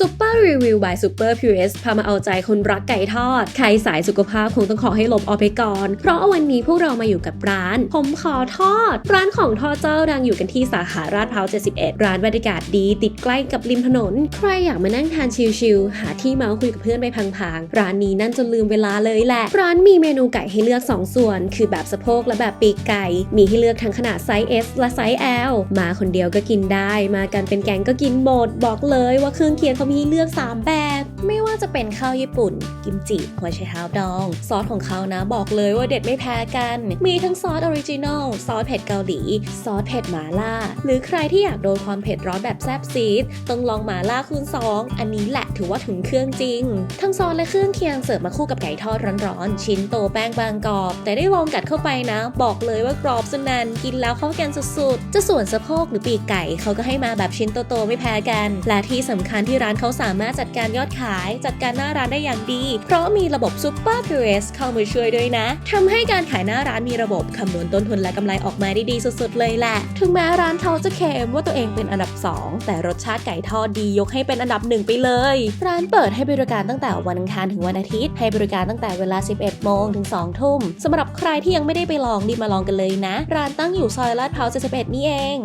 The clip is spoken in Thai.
Super Review by Super Purist พามาเอาใจคนรักไก่ทอด ใครสายสุขภาพคงต้องขอให้หลบออกไปก่อน เพราะวันนี้พวกเรามาอยู่กับร้าน ผมขอทอด ร้านของทอดเจ้าดังอยู่กันที่สาขาราดพร้าว 71 ร้านบรรยากาศดีติดใกล้กับริมถนน ใครอยากมานั่งทานชิลๆหาที่เมาคุยกับเพื่อนไปพังๆ ร้านนี้นั่นจนลืมเวลาเลยแหละ ร้านมีเมนูไก่ให้เลือก 2 ส่วน คือแบบสะโพกและแบบปีกไก่ มีให้เลือกทั้งขนาดไซส์ S และไซส์ L มาคนเดียวก็กินได้ มากันเป็นแก๊งก็กินหมด บอกเลยว่าเครื่องเคียงเขามีให้เลือก 3 แบบ ไม่ว่าจะเป็นข้าวญี่ปุ่น กิมจิหัวไชเท้าดอง ซอสของเขานะบอกเลยว่าเด็ดไม่แพ้กัน มีทั้งซอสออริจินอลซอสเผ็ดเกาหลี ซอสเผ็ดหมาล่า หรือใครที่อยากโดนความเผ็ดร้อนแบบแซ่บซีดต้องลองหมาล่าคูณสองอันนี้แหละถือว่าถึงเครื่องจริง ทั้งซอสและเครื่องเคียงเสิร์ฟมาคู่กับไก่ทอดร้อนๆ ชิ้นโตแป้งบางกรอบ แต่ได้ลองกัดเข้าไปนะ บอกเลยว่ากรอบสนันกินแล้วเข้ากันสุดๆ จะส่วนสะโพกหรือปีกไก่เขาก็ให้มาแบบชิ้นโตๆไม่แพ้กัน และที่สำคัญที่ร้านเขาสามารถจัดการยอดขาย จัดการหน้าร้านได้อย่างดีเพราะมีระบบ Super p u r e s เข้ามาช่วยด้วยนะทำให้การขายหน้าร้านมีระบบคำนวณต้นทุนและกำไรออกมาได้ดีสุดๆเลยแหละ ถึงแม้ร้านเขาจะเคมว่าตัวเองเป็นอันดับ 2 แต่รสชาติไก่ทอดดียกให้เป็นอันดับหนึ่งไปเลย ร้านเปิดให้บริการตั้งแต่วันอังคารถึงวันอาทิตย์ ให้บริการตั้งแต่เวลา 11 โมงถึง 2 ทุ่มสำหรับใครที่ยังไม่ได้ไปลองรีมาลองกันเลยนะ ร้านตั้งอยู่ซอยลาดพร้าว71นี่เอง